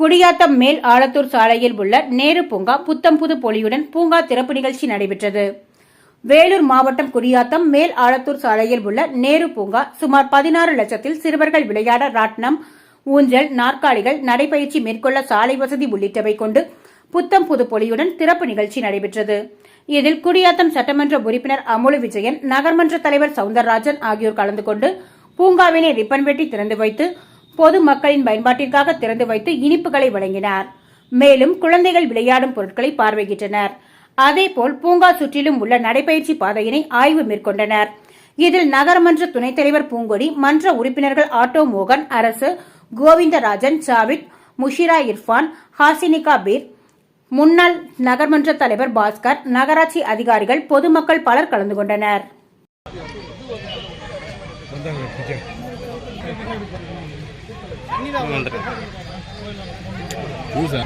குடியாத்தம் மேல் ஆலத்தூர் சாலையில் உள்ள நேரு பூங்கா புத்தம் புது பொலியுடன் பூங்கா திறப்பு நிகழ்ச்சி நடைபெற்றது. வேலூர் மாவட்டம் குடியாத்தம் மேல் ஆலத்தூர் சாலையில் உள்ள நேரு பூங்கா சுமார் பதினாறு லட்சத்தில் சிறுவர்கள் விளையாட ராட்னம் ஊஞ்சல் நாற்காலிகள் நடைபயிற்சி மேற்கொள்ள சாலை வசதி உள்ளிட்டவை கொண்டு புத்தம் புது பொலியுடன் திறப்பு நிகழ்ச்சி நடைபெற்றது. இதில் குடியாத்தம் சட்டமன்ற உறுப்பினர் அமுலு விஜயன் நகர்மன்ற தலைவர் சவுந்தரராஜன் ஆகியோர் கலந்து கொண்டு பூங்காவினை ரிப்பன் வெட்டி திறந்து வைத்து பொது மக்களின் பயன்பாட்டிற்காக திறந்து வைத்து இனிப்புகளை வழங்கினார். மேலும் குழந்தைகள் விளையாடும் பொருட்களை பார்வையிட்டனர். அதேபோல் பூங்கா சுற்றிலும் உள்ள நடைபயிற்சி பாதையினை ஆய்வு மேற்கொண்டனர். இதில் நகரமன்ற துணைத் தலைவர் பூங்கொடி மன்ற உறுப்பினர்கள் ஆட்டோ மோகன் அரசு கோவிந்தராஜன் சாவித் முஷிரா இர்ஃபான் ஹாசினிகா பீர் முன்னாள் நகர்மன்ற தலைவர் பாஸ்கர் நகராட்சி அதிகாரிகள் பொதுமக்கள் பலர் கலந்து கொண்டனர். பூசா.